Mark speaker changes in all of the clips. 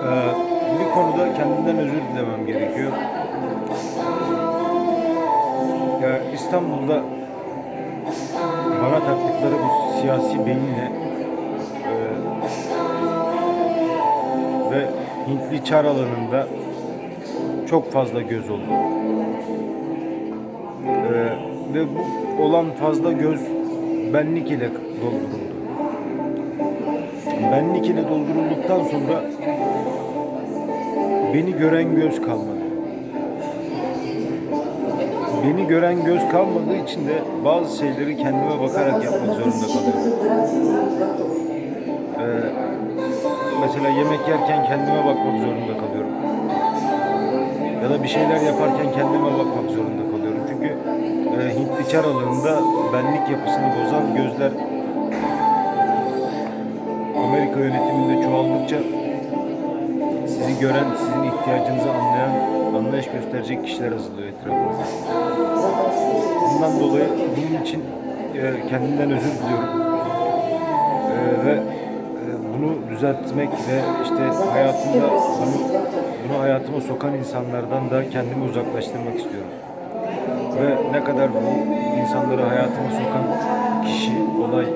Speaker 1: Ee, bir konuda kendimden özür dilemem gerekiyor. Ya İstanbul'da bana taktıkları bu siyasi beyinle e, ve Hintli çar alanında çok fazla göz oldu. E, ve bu olan fazla göz benlik ile dolduruldu. Benlik ile doldurulduktan sonra beni gören göz kalmadı. Beni gören göz kalmadığı için de bazı şeyleri kendime bakarak yapmak zorunda kalıyorum. Ee, mesela yemek yerken kendime bakmak zorunda kalıyorum. Ya da bir şeyler yaparken kendime bakmak zorunda kalıyorum. Çünkü e, Hintli çar alanında benlik yapısını bozan gözler Amerika yönetiminde çoğaldıkça sizi gören, sizin ihtiyacınızı anlayan, anlayış gösterecek kişiler azalıyor etrafınızda. Bundan dolayı bunun için e, kendimden özür diliyorum. E, ve e, bunu düzeltmek ve işte hayatımda bunu, bunu hayatıma sokan insanlardan da kendimi uzaklaştırmak istiyorum. Ve ne kadar bu insanları hayatıma sokan kişi, olay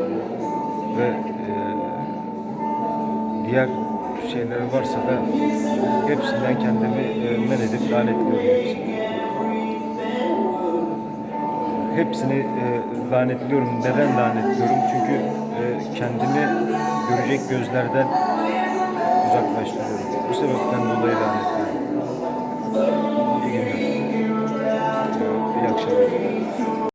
Speaker 1: ve e, diğer şeyleri varsa da hepsinden kendimi e, men edip lanetliyorum hepsini. Hepsini e, lanetliyorum. Neden lanetliyorum? Çünkü e, kendimi görecek gözlerden uzaklaştırıyorum. Bu sebepten dolayı lanetliyorum. İyi günler. İyi akşamlar.